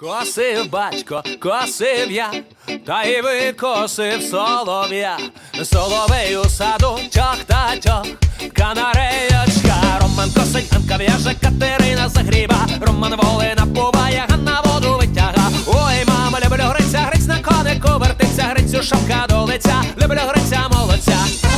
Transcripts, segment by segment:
Косив батько, косив я, та й викосив солов'я, соловей у саду тьох та тьох, канареєчка, Роман косить, Анка в'яже, Катерина загріба, Роман волина буває, Ганна воду витяга. Ой, мама, люблю гриця, гриць на конику вертиться, грицю шапка до лиця, люблю гриця молодця.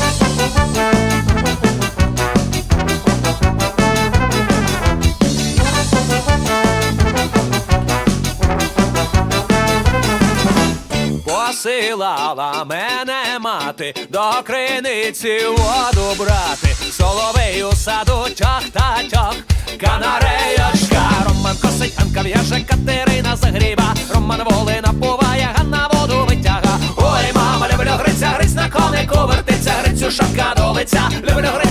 Посилала мене мати до криниці воду брати, соловей у саду тьох та тьох, канареєчка, Роман косить, Анка в'яже, Катерина загріба, Роман волина буває, Ганна воду витяга. Ой, мама, люблю гриця, гриць на конику вертиться, грицю шапка до лиця, люблю гриця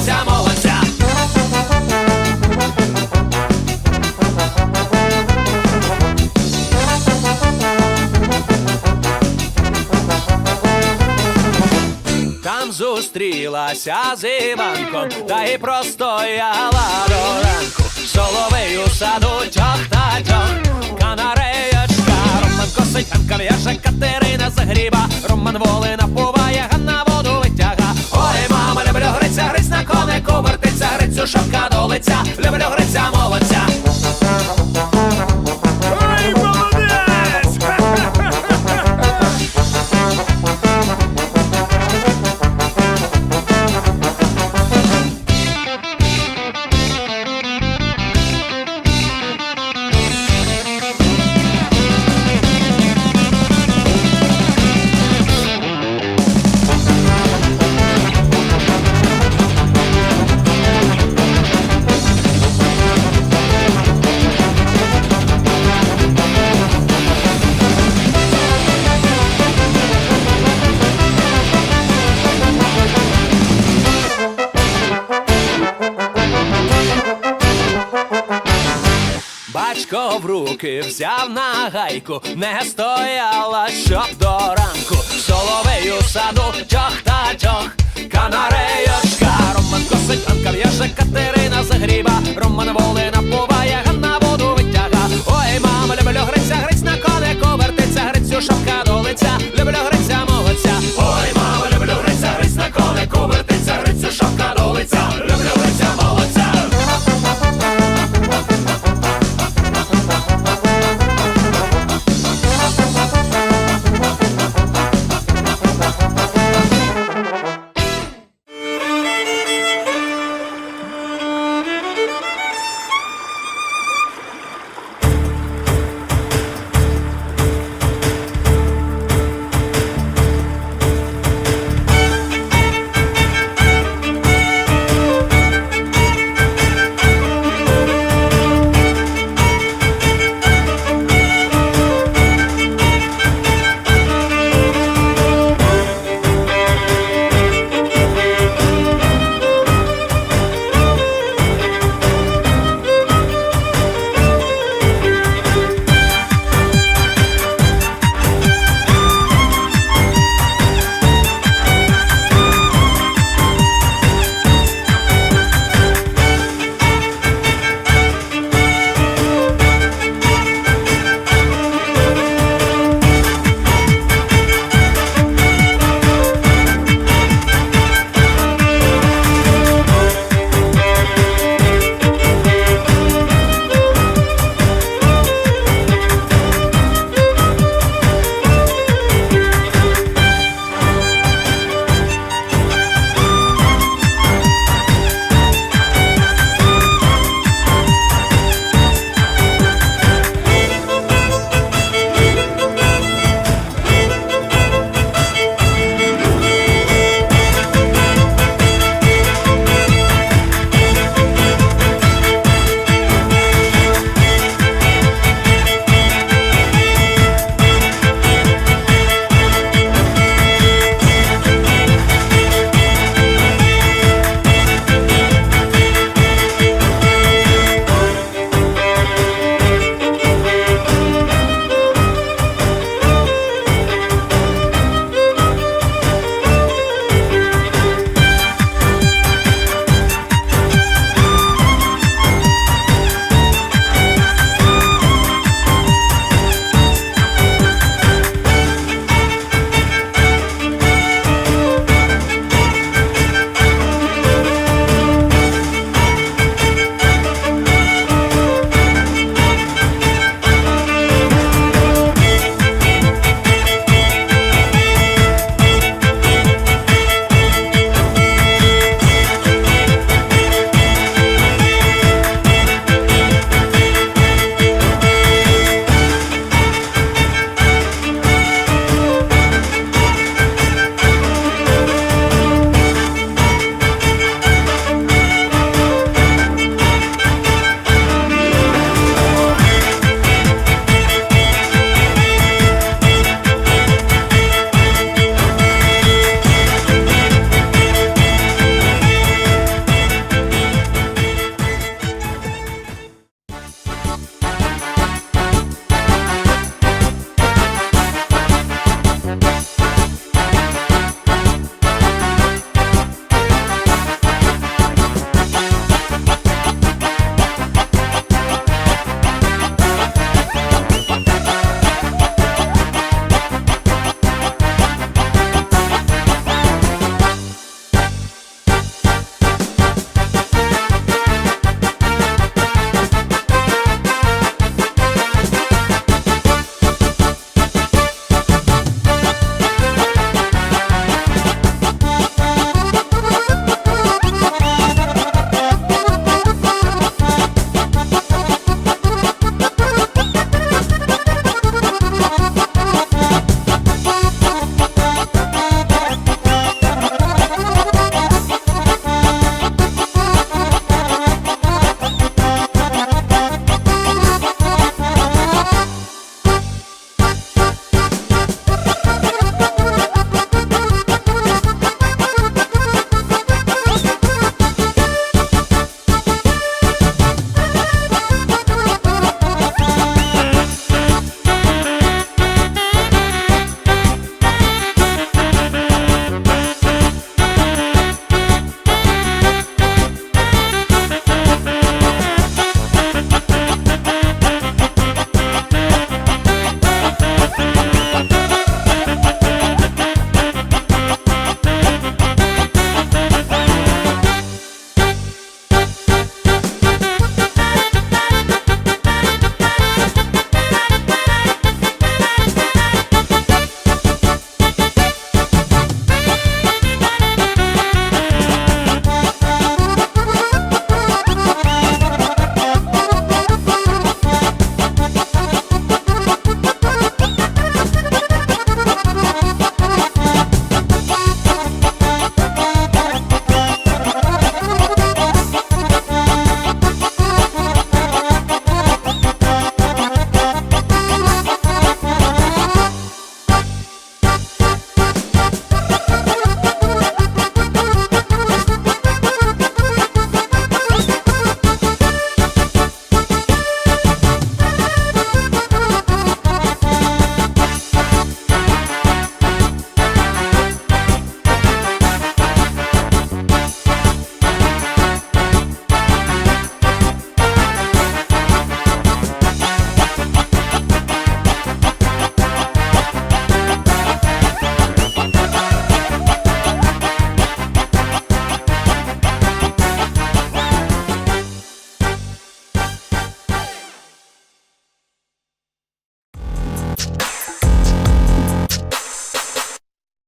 Зустрілася з Іванком, та й простояла до ранку. Соловей у саду тьох та тьох, канареєчка, Роман косить, Анка в'яже, Катерина загріба, Роман волина буває, Батько в руки взяв на гайку, не стояла щоб до ранку, соловею саду тьох та тьох, канарейочка, Роман косить, Анка в'яже, Катерина загріба, Роман волина буває, Ганна воду витяга, ой, мама, люблю гриця